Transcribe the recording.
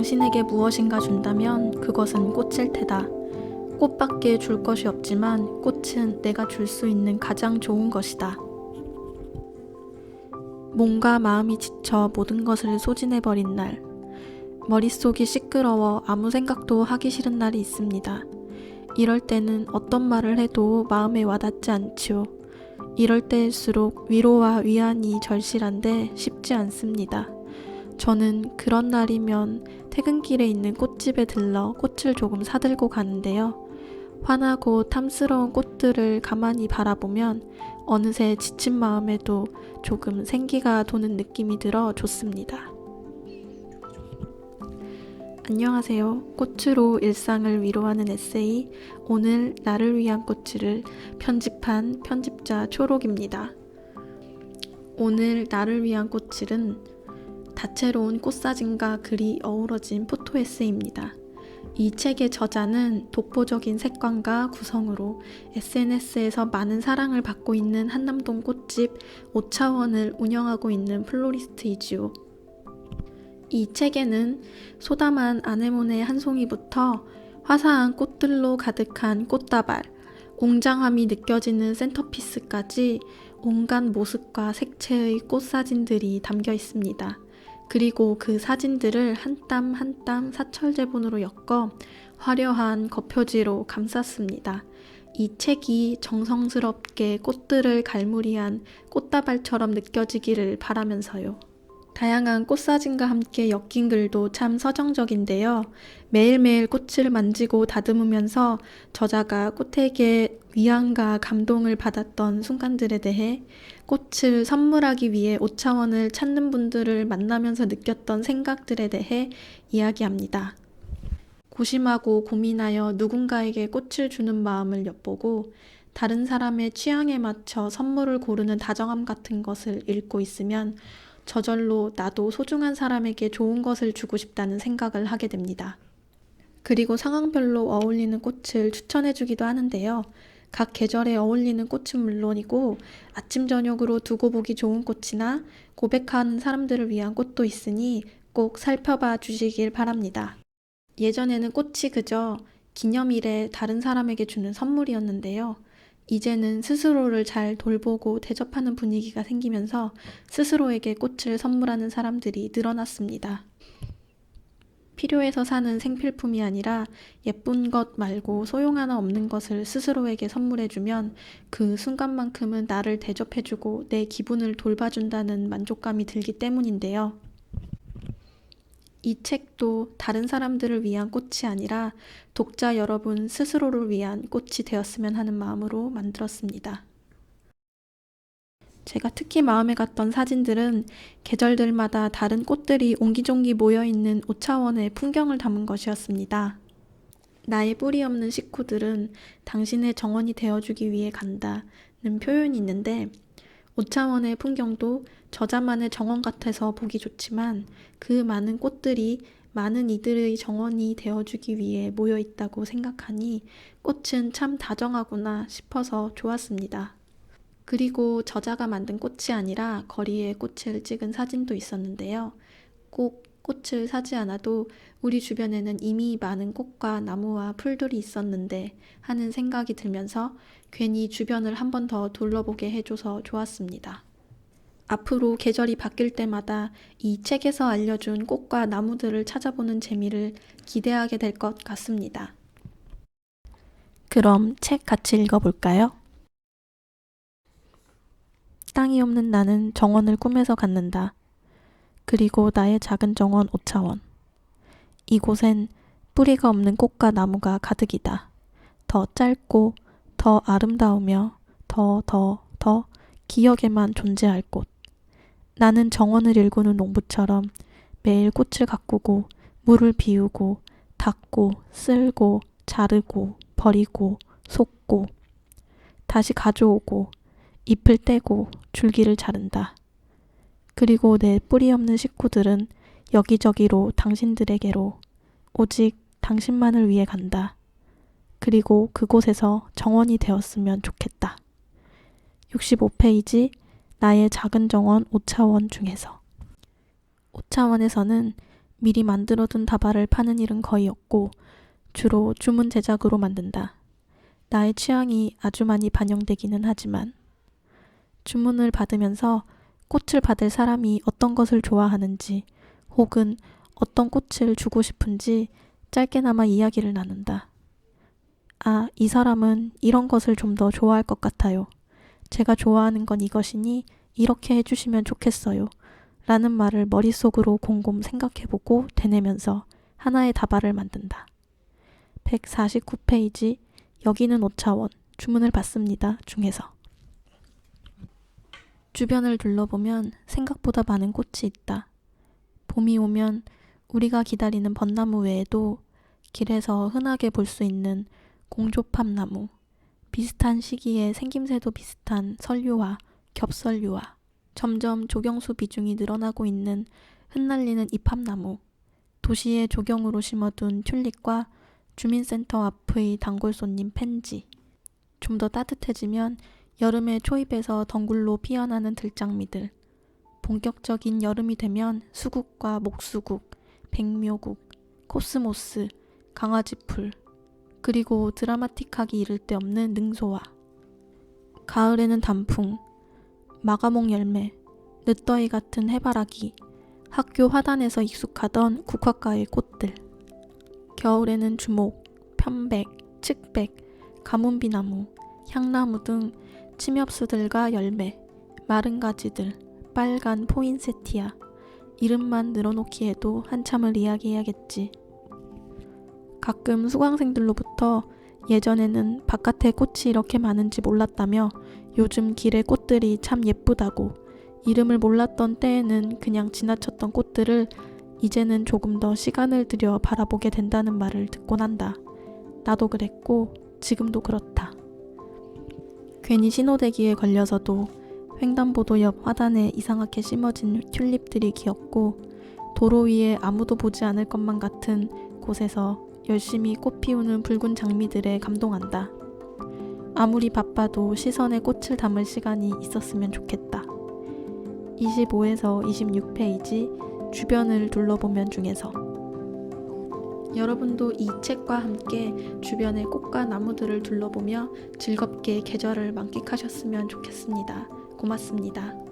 당신에게 무엇인가 준다면 그것은 꽃일 테다. 꽃밖에 줄 것이 없지만 꽃은 내가 줄 수 있는 가장 좋은 것이다. 몸과 마음이 지쳐 모든 것을 소진해버린 날. 머릿속이 시끄러워 아무 생각도 하기 싫은 날이 있습니다. 이럴 때는 어떤 말을 해도 마음에 와닿지 않지요. 이럴 때일수록 위로와 위안이 절실한데 쉽지 않습니다. 저는 그런 날이면 퇴근길에 있는 꽃집에 들러 꽃을 조금 사들고 가는데요. 환하고 탐스러운 꽃들을 가만히 바라보면 어느새 지친 마음에도 조금 생기가 도는 느낌이 들어 좋습니다. 안녕하세요. 꽃으로 일상을 위로하는 에세이 오늘 나를 위한 꽃을 편집한 편집자 초록입니다. 오늘 나를 위한 꽃을은 다채로운 꽃사진과 글이 어우러진 포토 에세이입니다. 이 책의 저자는 독보적인 색감과 구성으로 SNS에서 많은 사랑을 받고 있는 한남동 꽃집 오차원을 운영하고 있는 플로리스트이지요. 이 책에는 소담한 아네모네 한 송이부터 화사한 꽃들로 가득한 꽃다발, 웅장함이 느껴지는 센터피스까지 온갖 모습과 색채의 꽃사진들이 담겨 있습니다. 그리고 그 사진들을 한 땀 한 땀 사철제본으로 엮어 화려한 겉표지로 감쌌습니다. 이 책이 정성스럽게 꽃들을 갈무리한 꽃다발처럼 느껴지기를 바라면서요. 다양한 꽃사진과 함께 엮인 글도 참 서정적인데요. 매일매일 꽃을 만지고 다듬으면서 저자가 꽃에게 위안과 감동을 받았던 순간들에 대해 꽃을 선물하기 위해 오차원을 찾는 분들을 만나면서 느꼈던 생각들에 대해 이야기합니다. 고심하고 고민하여 누군가에게 꽃을 주는 마음을 엿보고 다른 사람의 취향에 맞춰 선물을 고르는 다정함 같은 것을 읽고 있으면 저절로 나도 소중한 사람에게 좋은 것을 주고 싶다는 생각을 하게 됩니다. 그리고 상황별로 어울리는 꽃을 추천해 주기도 하는데요. 각 계절에 어울리는 꽃은 물론이고 아침 저녁으로 두고 보기 좋은 꽃이나 고백하는 사람들을 위한 꽃도 있으니 꼭 살펴봐 주시길 바랍니다. 예전에는 꽃이 그저 기념일에 다른 사람에게 주는 선물이었는데요. 이제는 스스로를 잘 돌보고 대접하는 분위기가 생기면서 스스로에게 꽃을 선물하는 사람들이 늘어났습니다. 필요해서 사는 생필품이 아니라 예쁜 것 말고 소용 하나 없는 것을 스스로에게 선물해주면 그 순간만큼은 나를 대접해주고 내 기분을 돌봐준다는 만족감이 들기 때문인데요. 이 책도 다른 사람들을 위한 꽃이 아니라 독자 여러분 스스로를 위한 꽃이 되었으면 하는 마음으로 만들었습니다. 제가 특히 마음에 갔던 사진들은 계절들마다 다른 꽃들이 옹기종기 모여 있는 오차원의 풍경을 담은 것이었습니다. 나의 뿌리 없는 식구들은 당신의 정원이 되어주기 위해 간다는 표현이 있는데 오차원의 풍경도 저자만의 정원 같아서 보기 좋지만 그 많은 꽃들이 많은 이들의 정원이 되어주기 위해 모여 있다고 생각하니 꽃은 참 다정하구나 싶어서 좋았습니다. 그리고 저자가 만든 꽃이 아니라 거리에 꽃을 찍은 사진도 있었는데요. 꼭 꽃을 사지 않아도 우리 주변에는 이미 많은 꽃과 나무와 풀들이 있었는데 하는 생각이 들면서 괜히 주변을 한 번 더 둘러보게 해줘서 좋았습니다. 앞으로 계절이 바뀔 때마다 이 책에서 알려준 꽃과 나무들을 찾아보는 재미를 기대하게 될 것 같습니다. 그럼 책 같이 읽어볼까요? 땅이 없는 나는 정원을 꿈에서 갖는다. 그리고 나의 작은 정원 오차원. 이곳엔 뿌리가 없는 꽃과 나무가 가득이다. 더 짧고 더 아름다우며 더 더 더 기억에만 존재할 꽃. 나는 정원을 일구는 농부처럼 매일 꽃을 가꾸고 물을 비우고 닦고 쓸고 자르고 버리고 솟고 다시 가져오고 잎을 떼고 줄기를 자른다. 그리고 내 뿌리 없는 식구들은 여기저기로 당신들에게로 오직 당신만을 위해 간다. 그리고 그곳에서 정원이 되었으면 좋겠다. 65페이지 나의 작은 정원 5차원 중에서 5차원에서는 미리 만들어둔 다발을 파는 일은 거의 없고 주로 주문 제작으로 만든다. 나의 취향이 아주 많이 반영되기는 하지만 주문을 받으면서 꽃을 받을 사람이 어떤 것을 좋아하는지 혹은 어떤 꽃을 주고 싶은지 짧게나마 이야기를 나눈다. 아, 이 사람은 이런 것을 좀 더 좋아할 것 같아요. 제가 좋아하는 건 이것이니 이렇게 해주시면 좋겠어요. 라는 말을 머릿속으로 곰곰 생각해보고 되뇌면서 하나의 다발을 만든다. 149페이지 여기는 5차원 주문을 받습니다 중에서 주변을 둘러보면 생각보다 많은 꽃이 있다. 봄이 오면 우리가 기다리는 벚나무 외에도 길에서 흔하게 볼 수 있는 공조팝나무, 비슷한 시기에 생김새도 비슷한 설류와 겹설류와 점점 조경수 비중이 늘어나고 있는 흩날리는 이팝나무, 도시의 조경으로 심어둔 튤립과 주민센터 앞의 단골 손님 펜지. 좀 더 따뜻해지면 여름의 초입에서 덩굴로 피어나는 들장미들. 본격적인 여름이 되면 수국과 목수국, 백묘국, 코스모스, 강아지풀, 그리고 드라마틱하기 이를 데 없는 능소화. 가을에는 단풍, 마가목 열매, 늦더위 같은 해바라기, 학교 화단에서 익숙하던 국화과의 꽃들. 겨울에는 주목, 편백, 칡백, 가문비나무, 향나무 등 침엽수들과 열매, 마른 가지들, 빨간 포인세티아. 이름만 늘어놓기에도 한참을 이야기해야겠지. 가끔 수강생들로부터 예전에는 바깥에 꽃이 이렇게 많은지 몰랐다며 요즘 길의 꽃들이 참 예쁘다고 이름을 몰랐던 때에는 그냥 지나쳤던 꽃들을 이제는 조금 더 시간을 들여 바라보게 된다는 말을 듣곤 한다. 나도 그랬고 지금도 그렇다. 괜히 신호대기에 걸려서도 횡단보도 옆 화단에 이상하게 심어진 튤립들이 귀엽고 도로 위에 아무도 보지 않을 것만 같은 곳에서 열심히 꽃 피우는 붉은 장미들에 감동한다. 아무리 바빠도 시선에 꽃을 담을 시간이 있었으면 좋겠다. 25에서 26페이지 주변을 둘러보면 중에서 여러분도 이 책과 함께 주변의 꽃과 나무들을 둘러보며 즐겁게 계절을 만끽하셨으면 좋겠습니다. 고맙습니다.